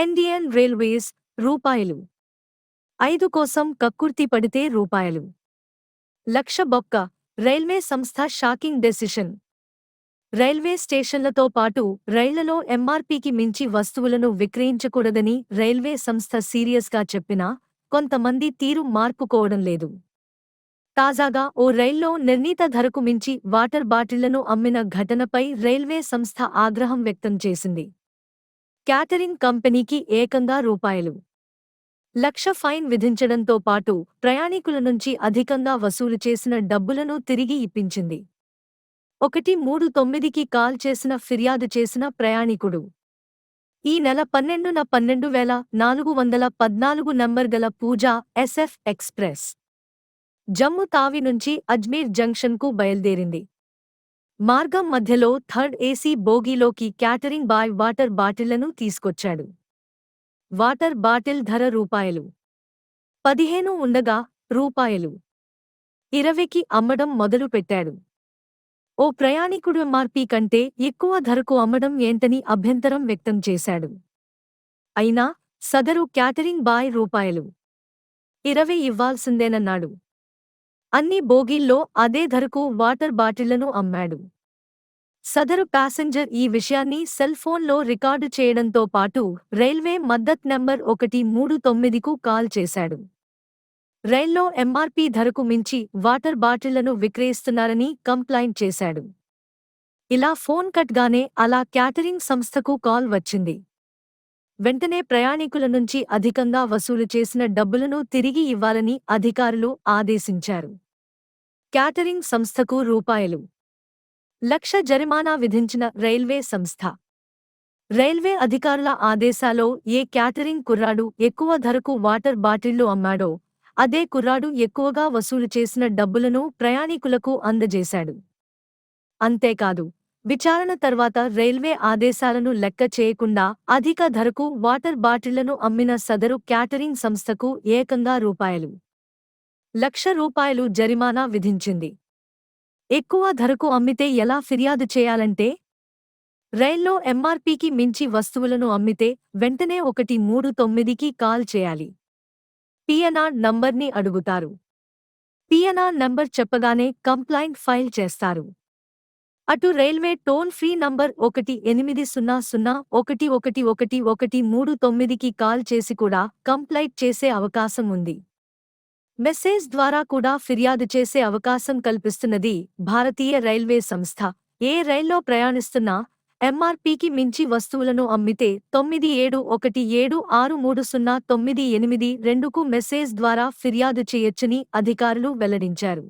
Indian railways రూపాయలు. ఐదు కోసం కక్కుర్తి పడితే రూపాయలు. లక్ష బొక్క రైల్వే సంస్థ షాకింగ్ డెసిషన్. రైల్వే స్టేషన్లతో పాటు రైళ్ళలో ఎంఆర్పీకి మించి వస్తువులను విక్రయించకూడదని రైల్వే సంస్థ సీరియస్గా చెప్పినా కొంతమంది తీరు మార్పుకోవడం లేదు. తాజాగా ఓ రైల్లో నిర్ణీత ధరకు మించి వాటర్ బాటిళ్ళను అమ్మిన ఘటనపై రైల్వే సంస్థ ఆగ్రహం వ్యక్తం చేసింది. క్యాటరింగ్ కంపెనీకి ఏకంగా రూపాయలు. లక్ష ఫైన్ విధించడంతో పాటు ప్రయాణికుల నుంచి అధికంగా వసూలు చేసిన డబ్బులను తిరిగి ఇప్పించింది. ఒకటి మూడు తొమ్మిదికి కాల్ చేసిన ఫిర్యాదు చేసిన ప్రయాణికుడు. ఈ నెల పన్నెండున పన్నెండు వేల నాలుగు వందల పద్నాలుగు నంబర్ గల పూజా ఎస్ఎఫ్ ఎక్స్ప్రెస్. జమ్ము తావి నుంచి అజ్మీర్ జంక్షన్కు బయల్దేరింది. మార్గం మధ్యలో థర్డ్ ఏసీ బోగీలోకి క్యాటరింగ్ బాయ్ వాటర్ బాటిళ్ళను తీసుకొచ్చాడు. వాటర్ బాటిల్ ధర రూపాయలు. పదిహేను ఉండగా రూపాయలు. ఇరవైకి అమ్మడం మొదలుపెట్టాడు ఓ ప్రయాణికుడు ఎంఆర్పీ కంటే ఎక్కువ ధరకు అమ్మడం ఏంటని అభ్యంతరం వ్యక్తం చేశాడు. అయినా సదరు క్యాటరింగ్ బాయ్ రూపాయలు. ఇరవై ఇవ్వాల్సిందేనన్నాడు. అన్ని బోగీల్లో అదే ధరకు వాటర్ బాటిళ్ళను అమ్మాడు. సదరు ప్యాసింజర్ ఈ విషయాన్ని సెల్ ఫోన్లో రికార్డు చేయడంతో పాటు రైల్వే మద్దత్ నంబర్ ఒకటి మూడు తొమ్మిదికు కాల్ చేశాడు. రైల్లో ఎంఆర్పీ ధరకు మించి వాటర్ బాటిళ్ళను విక్రయిస్తున్నారని కంప్లైంట్ చేశాడు. ఇలా ఫోన్ కట్గానే అలా క్యాటరింగ్ సంస్థకు కాల్ వచ్చింది. వెంటనే ప్రయాణికుల నుంచి అధికంగా వసూలు చేసిన డబ్బులను తిరిగి ఇవ్వాలని అధికారులు ఆదేశించారు. క్యాటరింగ్ సంస్థకు రూపాయలు. లక్ష జరిమానా విధించిన రైల్వే సంస్థ. రైల్వే అధికారుల ఆదేశాలో ఏ క్యాటరింగ్ కుర్రాడు ఎక్కువ ధరకు వాటర్ బాటిళ్ళు అమ్మాడో అదే కుర్రాడు ఎక్కువగా వసూలు చేసిన డబ్బులను ప్రయాణికులకు అందజేశాడు. అంతేకాదు విచారణ తర్వాత రైల్వే ఆదేశాలను లెక్క చేయకుండా అధిక ధరకు వాటర్ బాటిళ్ళను అమ్మిన సదరు క్యాటరింగ్ సంస్థకు ఏకంగా రూపాయలు. లక్ష రూపాయలు జరిమానా విధించింది. ఎక్కువ ధరకు అమ్మితే ఎలా ఫిర్యాదు చేయాలంటే రైల్లో ఎంఆర్పీకి మించి వస్తువులను అమ్మితే వెంటనే ఒకటి మూడు తొమ్మిదికి కాల్ చేయాలి. పిఎన్ఆర్ నంబర్ని అడుగుతారు. పిఎన్ఆర్ నంబర్ చెప్పగానే కంప్లైంట్ ఫైల్ చేస్తారు. అటు రైల్వే టోల్ ఫ్రీ నంబర్ ఒకటి ఎనిమిది సున్నా సున్నా ఒకటి ఒకటి ఒకటి ఒకటి మూడు తొమ్మిదికి కాల్ చేసి కూడా కంప్లైంట్ చేసే అవకాశం ఉంది. మెసేజ్ ద్వారా కూడా ఫిర్యాదు చేసే అవకాశం కల్పిస్తున్నది భారతీయ రైల్వే సంస్థ. ఏ రైల్లో ప్రయాణిస్తున్నా ఎంఆర్పీకి మించి వస్తువులను అమ్మితే తొమ్మిది ఏడు ఒకటి ఏడు ఆరు మూడు సున్నా తొమ్మిది ఎనిమిది రెండుకు మెసేజ్ ద్వారా ఫిర్యాదు చేయొచ్చని అధికారులు వెల్లడించారు.